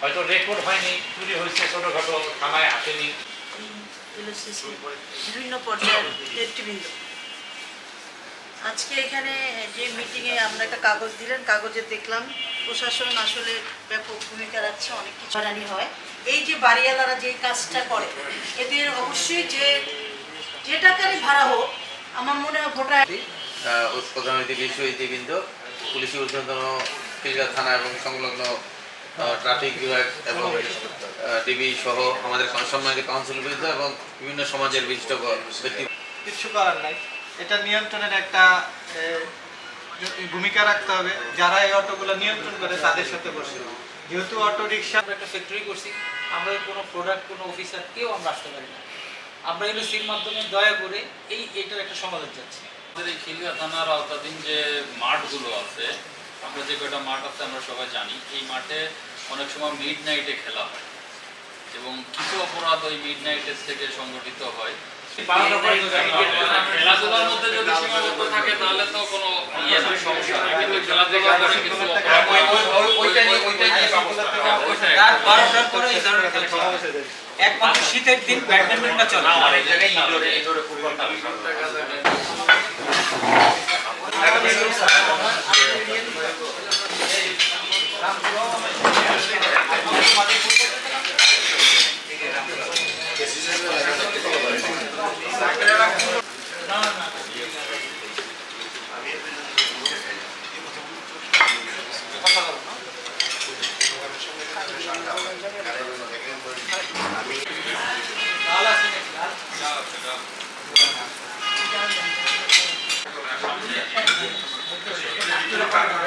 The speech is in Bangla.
হয়তো রেকর্ড হয়নি, চুরি হয়েছে, ছোটখাটো থানায় আসেনি। বিভিন্ন পর্যায়ের আজকে এখানে যে মিটিংয়ে আমরা একটা কাগজ দিলেন, কাগজে দেখলাম প্রশাসন আসলে ব্যাপক ভূমিকা রাখছে অনেক কিছু বানানি হয়। এই যে বাড়িওয়ালারা যে কাজটা করে এদের অবশ্যই যে যে টাকারই ভাড়া হোক আমার মনে হয় ভোটার প্রধান অতিথি বিশ্ব অতিথিবৃন্দ ঊর্ধ্বতন খিলগা থানা এবং সংলগ্ন ট্রাফিক বিভাগ এবং টিভি সহ আমাদের সম্মানিত কাউন্সিলবৃন্দ এবং বিভিন্ন সমাজের বিশিষ্ট ব্যক্তি কিচ্ছু করার নাই। এটা নিয়ন্ত্রণের একটা ভূমিকা রাখতে হবে। যারা এই অটোগুলো নিয়ন্ত্রণ করে, তাদের সাথে বসে। যেহেতু অটো রিক্সা একটা ফ্যাক্টরি করছি, আমরা কোনো প্রোডাক্ট কোনো অফিসার কেউ আমরা আসতে পারি না। আমরা এগুলো সির মাধ্যমে দয়া করে এই, এটার একটা সমাধান চাচ্ছি। আমাদের এই খিলগা থানার আওতাধীন যে মাঠগুলো আছে, আমরা যে কয়টা মাঠ আছে আমরা সবাই জানি, এই মাঠে অনেক সময় মিড নাইটে খেলা হয়। এবং কিছু অপরাধ ওই মিড নাইটের থেকে সংগঠিত হয়। খেলাধুলার মধ্যে যদি সীমাবদ্ধ থাকে তাহলে তো কোনো ইয়ে না সমস্যা নাই। কিন্তু খেলাধুলা করে কিছু অপরাধ ওইটাই। রাত বারোটার পরে এই ধরনের খেলা একমাত্র শীতের দিন ব্যাডমিন্টনটা চলে। অনেক জায়গায় ইনডোরে ইনডোরে ফুটবল খেলা আমরা